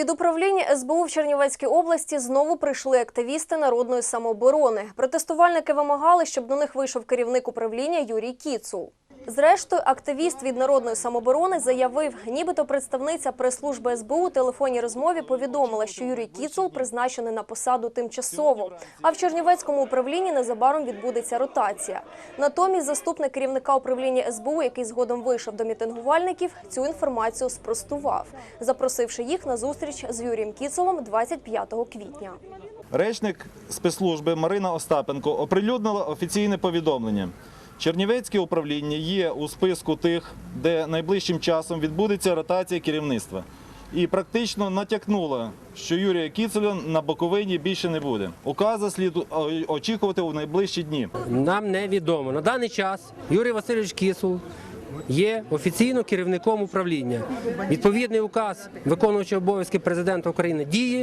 Під управління СБУ в Чернівецькій області знову прийшли активісти народної самооборони. Протестувальники вимагали, щоб до них вийшов керівник управління Юрій Кіцул. Зрештою, активіст від народної самооборони заявив, нібито представниця прес-служби СБУ у телефонній розмові повідомила, що Юрій Кіцул призначений на посаду тимчасово. А в Чернівецькому управлінні незабаром відбудеться ротація. Натомість заступник керівника управління СБУ, який згодом вийшов до мітингувальників, цю інформацію спростував, запросивши їх на зустріч з Юрієм Кіцулом 25 квітня. Речник спецслужби Марина Остапенко оприлюднила офіційне повідомлення. Чернівецьке управління є у списку тих, де найближчим часом відбудеться ротація керівництва. І практично натякнула, що Юрія Кіцеля на Буковині більше не буде. Указа слід очікувати у найближчі дні. Нам невідомо. На даний час Юрій Васильович Кісул є офіційно керівником управління. Відповідний указ виконуючого обов'язки президента України діє.